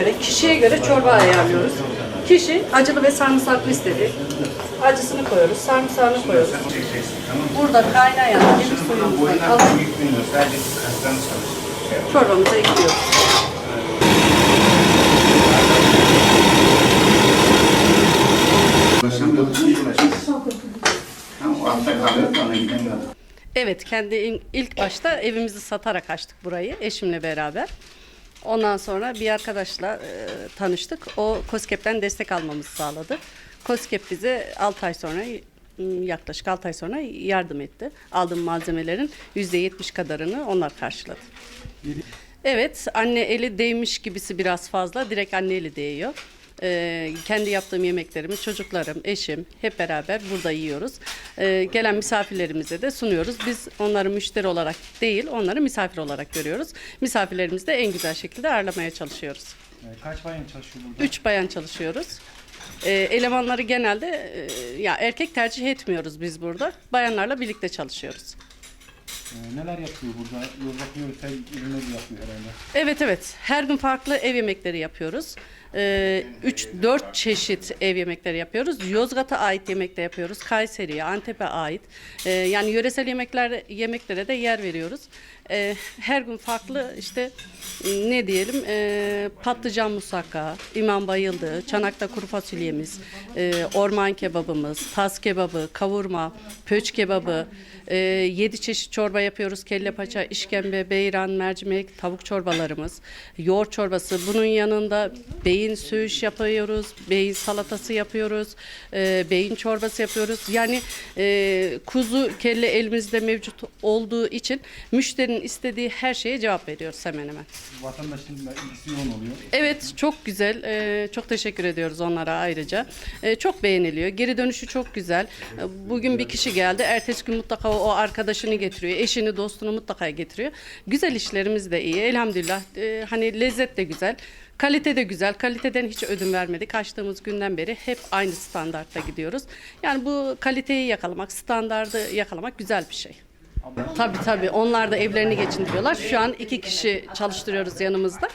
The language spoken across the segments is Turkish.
göre, kişiye göre çorba ayarlıyoruz. Kişi acılı ve sarımsaklı istedi. Acısını koyuyoruz, sarımsağını koyuyoruz. Burada kaynayan yemek suyumuzdan alıp çorbamıza ekliyoruz. Evet, kendi ilk başta evimizi satarak açtık burayı eşimle beraber. Ondan sonra bir arkadaşla e, tanıştık. O COSGAP'ten destek almamızı sağladı. COSGAP bize 6 ay sonra yaklaşık 6 ay sonra yardım etti. Aldığım malzemelerin %70 kadarını onlar karşıladı. Evet, anne eli değmiş gibisi biraz fazla. Direkt anne eli değiyor. Ee, kendi yaptığım yemeklerimi çocuklarım, eşim hep beraber burada yiyoruz. Ee, gelen misafirlerimize de sunuyoruz. Biz onları müşteri olarak değil, onları misafir olarak görüyoruz. Misafirlerimizi de en güzel şekilde ağırlamaya çalışıyoruz. Ee, Kaç bayan çalışıyor burada? Üç bayan çalışıyoruz. Ee, elemanları genelde e, ya erkek tercih etmiyoruz biz burada. Bayanlarla birlikte çalışıyoruz. Ee, neler yapıyor burada? Yozgat yöresel ürünleri yapıyor herhalde. Evet evet. Her gün farklı ev yemekleri yapıyoruz. 3-4 çeşit ev yemekleri yapıyoruz. Yozgat'a ait yemek de yapıyoruz. Kayseri'ye, Antep'e ait. Ee, yani yöresel yemekler yemeklere de yer veriyoruz. Ee, her gün farklı işte ne diyelim e, patlıcan musakka, imam bayıldı, çanakta kuru fasulyemiz, e, orman kebabımız, tas kebabı, kavurma, pöç kebabı, e, yedi çeşit çorba yapıyoruz. Kelle paça, işkembe, beyran, mercimek, tavuk çorbalarımız, yoğurt çorbası. Bunun yanında beyin söğüş yapıyoruz, beyin salatası yapıyoruz, e, beyin çorbası yapıyoruz. Yani e, kuzu kelle elimizde mevcut olduğu için müşterinin istediği her şeye cevap veriyoruz hemen hemen. Vatandaşın da ilgisi yoğun oluyor. Evet çok güzel. Ee, çok teşekkür ediyoruz onlara ayrıca. Ee, çok beğeniliyor. Geri dönüşü çok güzel. Ee, Bugün bir kişi geldi. Ertesi gün mutlaka o arkadaşını getiriyor. Eşini, dostunu mutlaka getiriyor. Güzel işlerimiz de iyi. Elhamdülillah. Ee, hani lezzet de güzel. Kalite de güzel. Kaliteden hiç ödün vermedik. Açtığımız günden beri hep aynı standartta gidiyoruz. Yani bu kaliteyi yakalamak, standardı yakalamak güzel bir şey. Tabii tabii. Onlar da evlerini geçindiriyorlar. Şu an iki kişi çalıştırıyoruz yanımızda.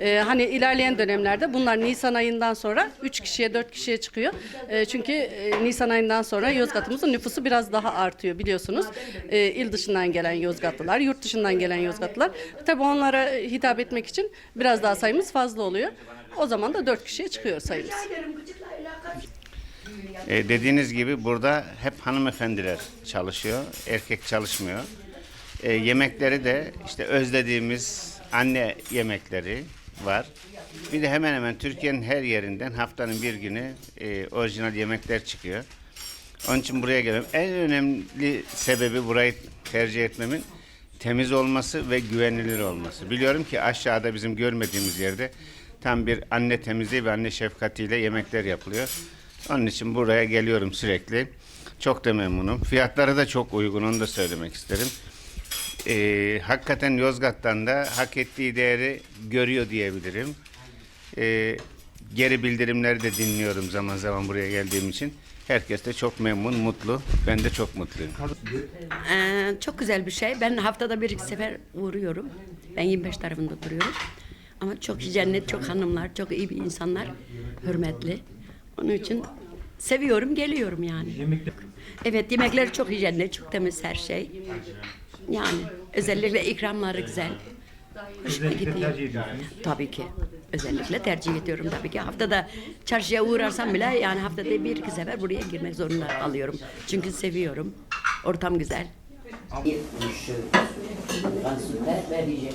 Ee, hani ilerleyen dönemlerde bunlar Nisan ayından sonra üç kişiye dört kişiye çıkıyor. Ee, çünkü e, Nisan ayından sonra Yozgat'ımızın nüfusu biraz daha artıyor biliyorsunuz. Ee, il dışından gelen Yozgatlılar, yurt dışından gelen Yozgatlılar. Tabii onlara hitap etmek için biraz daha sayımız fazla oluyor. O zaman da dört kişiye çıkıyor sayımız. E, dediğiniz gibi burada hep hanımefendiler çalışıyor, erkek çalışmıyor. E, yemekleri de işte özlediğimiz anne yemekleri var. Bir de hemen hemen Türkiye'nin her yerinden haftanın bir günü e, orijinal yemekler çıkıyor. Onun için buraya geliyorum. En önemli sebebi burayı tercih etmemin temiz olması ve güvenilir olması. Biliyorum ki aşağıda bizim görmediğimiz yerde tam bir anne temizliği ve anne şefkatiyle yemekler yapılıyor. Onun için buraya geliyorum sürekli. Çok da memnunum. Fiyatları da çok uygun onu da söylemek isterim. Ee, hakikaten Yozgat'tan da hak ettiği değeri görüyor diyebilirim. Ee, geri bildirimleri de dinliyorum zaman zaman buraya geldiğim için. Herkes de çok memnun, mutlu. Ben de çok mutluyum. Ee, çok güzel bir şey. Ben haftada bir iki sefer uğruyorum. Ben 25 tarafında duruyorum. Ama çok cennet, çok hanımlar, çok iyi bir insanlar. Hürmetli. Onun için seviyorum, geliyorum yani. Evet, yemekleri çok hijyenli, çok temiz her şey. Yani özellikle ikramları güzel. Hoşuma Özellikle gidiyor. tercih ediyorsunuz. Tabii ki. Özellikle tercih ediyorum tabii ki. Haftada çarşıya uğrarsam bile yani haftada bir iki sefer buraya girmek zorunda kalıyorum. Çünkü seviyorum. Ortam güzel. Vereceğim.